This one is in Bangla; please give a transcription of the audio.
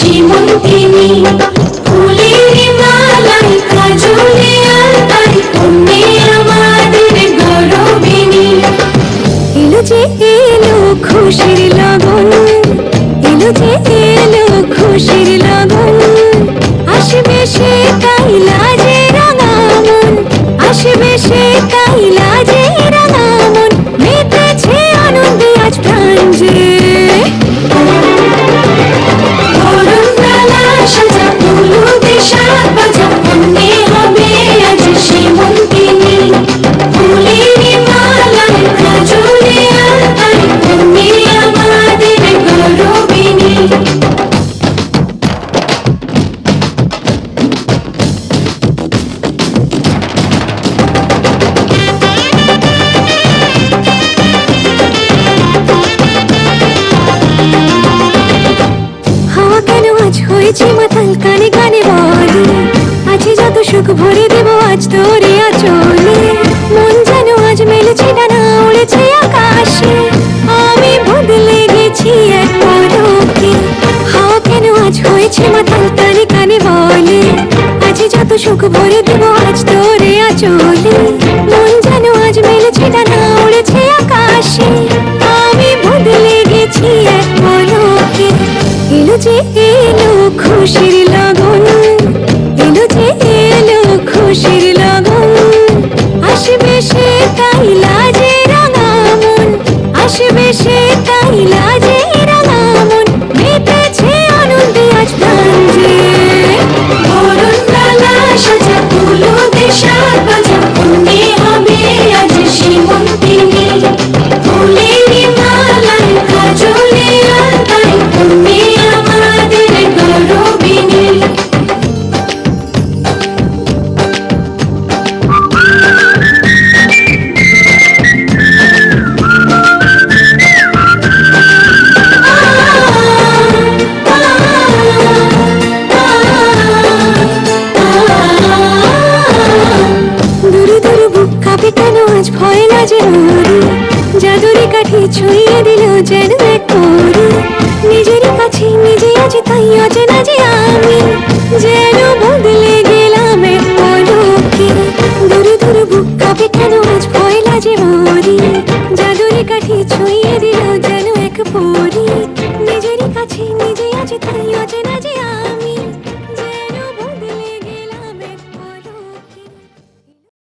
শ্রীমন্তিনী ফুলের মালাই কাজলে আলতাই কন্যে আমাদের গৌরবিনী। এলো খুশির লগন হয়েছে মাতাল কানে কানে বলে। আছে যত সুখ ভরে দেব, আজ তোরে আচলে। মন যেন আজ মেলেছে ডানা উড়েছে আকাশে। আমি বদলে গেছি এক পলকে। হাওয়া কেন আজ হয়েছে মাতাল কানে কানে বলে। আছে যত সুখ ভরে দেব, আজ তোরে আচলে। খুশির লগন এলো যে এলো খুশির লগন। আসবে সে তাইলা যে রাঙামন আসবে সে ছুঁয়ে দিল যেন এক মরু নিজের কাছে নিজে আছি, তাই অচেনা যে আমি। যেন বদলে গেলাম এক পলকে। দূরে দূরে বুক কাঁপে কেন আজ পয়লা যে মরি। জাদুরে কাঠি ছুঁয়ে দিল যেন এক পরি। নিজের কাছে নিজে আছি, তাই অচেনা